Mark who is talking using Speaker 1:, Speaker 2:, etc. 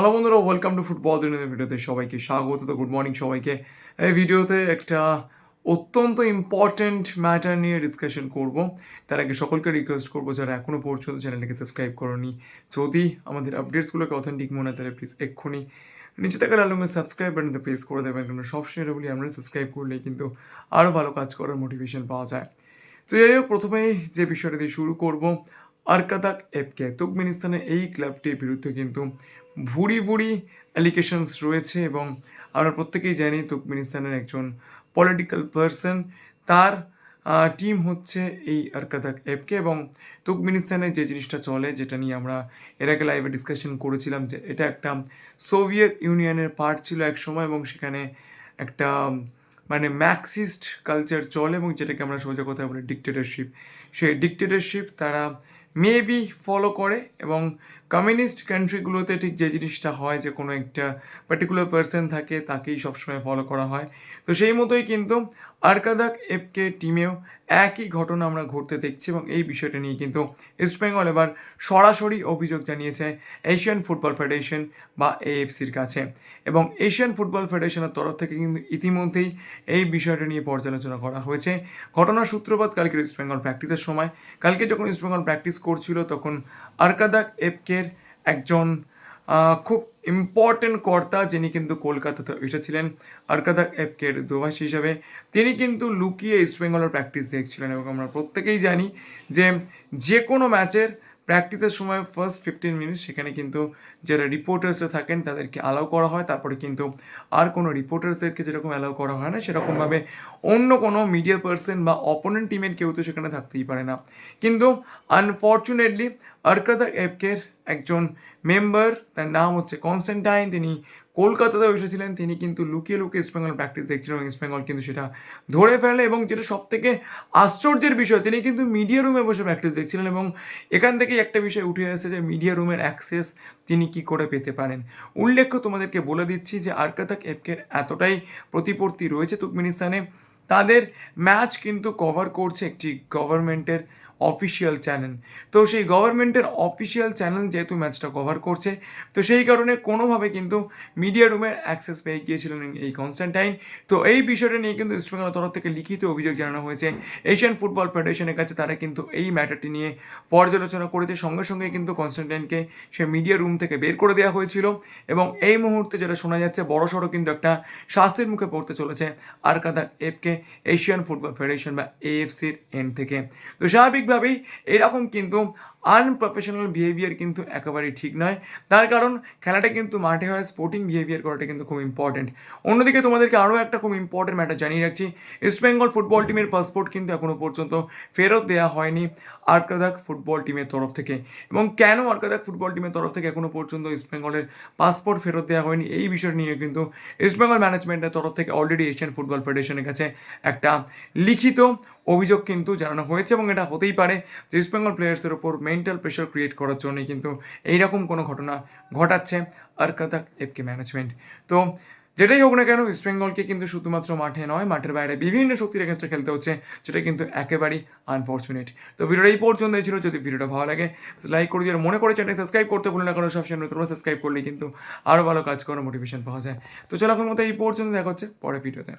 Speaker 1: Hello বন্ধুরা welcome to football দিনের ভিডিওতে সবাইকে স্বাগত। তো গুড মর্নিং সবাইকে। এই ভিডিওতে একটা অত্যন্ত ইম্পর্ট্যান্ট ম্যাটার নিয়ে ডিসকাশন করব। তার আগে সকলকে রিকোয়েস্ট করব, যারা এখনও পর্যন্ত চ্যানেলটাকে সাবস্ক্রাইব করনি, যদি আমাদের আপডেটসগুলোকে অথেন্টিক মনে হয়, তাহলে প্লিজ এক্ষুনি নিচে থাকা আলমে সাবস্ক্রাইব বাটনতে প্রেস করে দেবেন। কারণ সবসময় বলি আমরা সাবস্ক্রাইব করলে কিন্তু আরও ভালো কাজ করার মোটিভেশন পাওয়া যায়। তো যাই হোক, প্রথমেই যে বিষয়টা দিয়ে শুরু করব, আরকাদাক এফকে তুর্কমেনিস্তানের এই ক্লাবটির বিরুদ্ধে কিন্তু ভুড়ি ভুড়ি অ্যালিগেশনস রয়েছে এবং আমরা প্রত্যেকেই জানি তুর্কমেনিস্তানের একজন পলিটিক্যাল পার্সন তার টিম হচ্ছে এই আরকাদাক এফকে এবং তুর্কমেনিস্তানে যে জিনিসটা চলে, যেটা নিয়ে আমরা এর আগে লাইভে ডিসকাশন করেছিলাম, যে এটা একটা সোভিয়েত ইউনিয়নের পার্ট ছিল এক সময় এবং সেখানে একটা মানে ম্যাক্সিস্ট কালচার চলে এবং যেটাকে আমরা সোজা কথায় বলি ডিকটেটরশিপ সেই ডিকটেটরশিপ তারা মেবি ফলো করে এবং কমিউনিস্ট কান্ট্রিগুলোতে ঠিক যে জিনিসটা হয়, যে কোনো একটা পার্টিকুলার পার্সন থাকে, তাকেই সবসময় ফলো করা হয়। তো সেই মতোই কিন্তু আরকাদাক এফকে টিমেও একই ঘটনা আমরা ঘটতে দেখছি এবং এই বিষয়টা নিয়ে কিন্তু ইস্টবেঙ্গল এবার সরাসরি অভিযোগ জানিয়েছে এশিয়ান ফুটবল ফেডারেশন বা এএফসির কাছে। এবং এশিয়ান ফুটবল ফেডারেশনের তরফ থেকে কিন্তু ইতিমধ্যেই এই বিষয়টা নিয়ে পর্যালোচনা করা হয়েছে। ঘটনার সূত্রপাত কালকে ইস্টবেঙ্গল প্র্যাকটিসের সময়। কালকে যখন ইস্টবেঙ্গল প্র্যাকটিস করছিল, তখন আরকাদাক এফকের একজন খুব ইম্পর্টেন্ট কর্তা যিনি কিন্তু কলকাতাতে এসেছিলেন, আরকাদা এফকের দোভাষী হিসাবে। তিনি কিন্তু লুকিয়ে ইস্টবেঙ্গলের প্র্যাকটিস দেখছিলেন এবং আমরা প্রত্যেকেই জানি যে যে কোনো ম্যাচের প্র্যাকটিসের সময় ফার্স্ট ফিফটিন মিনিট সেখানে কিন্তু যারা রিপোর্টার্সরা থাকেন তাদেরকে অ্যালাউ করা হয়। তারপরে কিন্তু আর কোনো রিপোর্টার্সদেরকে যেরকম অ্যালাউ করা হয় না, সেরকমভাবে অন্য কোনো মিডিয়া পার্সন বা অপোনেন্ট টিমের কেউ তো সেখানে থাকতেই পারে না। কিন্তু আনফর্চুনেটলি আরকাদা এফকের একজন মেম্বার তার নাম হচ্ছে কনস্ট্যান্টাইন তিনি কলকাতাতে এসেছিলেন তিনি কিন্তু লুকিয়ে লুকিয়ে ইস্টবেঙ্গল প্র্যাকটিস দেখছিলেন এবং ইস্টবেঙ্গল কিন্তু সেটা ধরে ফেলে এবং যেটা সব থেকে আশ্চর্যের বিষয়, তিনি কিন্তু মিডিয়া রুমে বসে প্র্যাকটিস দেখছিলেন এবং এখান থেকেই একটা বিষয় উঠে এসেছে যে মিডিয়া রুমের অ্যাক্সেস তিনি কি করে পেতে পারেন। উল্লেখ্য তোমাদেরকে বলে দিচ্ছি যে আরকাতাক এফকের এতটাই প্রতিপত্তি রয়েছে তুর্কমেনিস্তানে তাদের ম্যাচ কিন্তু কভার করছে একটি গভর্নমেন্টের অফিসিয়াল চ্যানেল তো সেই গভর্নমেন্টের অফিসিয়াল চ্যানেল যেহেতু ম্যাচটা কভার করছে, তো সেই কারণে কোনোভাবে কিন্তু মিডিয়া রুমের অ্যাক্সেস পেয়ে গিয়েছিলেন এই কনস্ট্যান্টাইন তো এই বিষয়টা নিয়ে কিন্তু ইস্টবেঙ্গলের তরফ থেকে লিখিত অভিযোগ জানানো হয়েছে। এশিয়ান ফুটবল ফেডারেশনের কাছে তারা কিন্তু এই ম্যাটারটি নিয়ে পর্যালোচনা করেছে। সঙ্গে সঙ্গে কিন্তু কনস্ট্যান্টাইনকে সে মিডিয়া রুম থেকে বের করে দেওয়া হয়েছিল এবং এই মুহূর্তে যেটা শোনা যাচ্ছে, বড় সড়ো কিন্তু একটা শাস্তির মুখে পড়তে চলেছে আর কাদা এফকে এশিয়ান ফুটবল ফেডারেশন বা এএফসির এন থেকে। তো স্বাভাবিকভাবেই এরকম কিন্তু আনপ্রফেশনাল বিহেভিয়ার কিন্তু একেবারেই ঠিক নয়। তার কারণ খেলাটা কিন্তু মাঠে হয় স্পোর্টিং বিহেভিয়ার করাটা কিন্তু খুব ইম্পর্টেন্ট অন্যদিকে তোমাদেরকে আরও একটা খুব ইম্পর্টেন্ট ম্যাটার জানিয়ে রাখছি ইস্ট বেঙ্গল ফুটবল টিমের পাসপোর্ট কিন্তু এখনও পর্যন্ত ফেরত দেওয়া হয়নি আরকাদাক ফুটবল টিমের তরফ থেকে। এবং কেন আরকাদাক ফুটবল টিমের তরফ থেকে এখনও পর্যন্ত ইস্ট বেঙ্গলের পাসপোর্ট ফেরত দেওয়া হয়নি, এই বিষয় নিয়ে কিন্তু ইস্ট বেঙ্গল ম্যানেজমেন্টের তরফ থেকে অলরেডি এশিয়ান ফুটবল ফেডারেশনের কাছে একটা লিখিত অভিযোগ কিন্তু জানানো হয়েছে এবং এটা হতেই পারে যে ইস্ট বেঙ্গল প্লেয়ার্সের ওপর মেন্টাল প্রেশার ক্রিয়েট করার জন্যই কিন্তু এইরকম কোনো ঘটনা ঘটাচ্ছে আরকাদাক এফকে ম্যানেজমেন্ট তো যেটাই হোক না কেন ইস্ট বেঙ্গলকে কিন্তু শুধুমাত্র মাঠে নয়, মাঠের বাইরে বিভিন্ন শক্তির এগেনস্টে খেলতে হচ্ছে, যেটা কিন্তু একেবারেই আনফর্চুনেট তো ভিডিওটা এই পর্যন্তই ছিল। যদি ভিডিওটা ভালো লাগে লাইক করে দিয়ে মনে করে চ্যানেল সাবস্ক্রাইব করতে ভুলো না কারণ সবসময় তোমরা সাবস্ক্রাইব করলে কিন্তু আরও ভালো কাজ করার মোটিভেশন পাওয়া যায়। তো চলো, এখন মতো এই পর্যন্ত দেখা হচ্ছে পরের ভিডিওতে।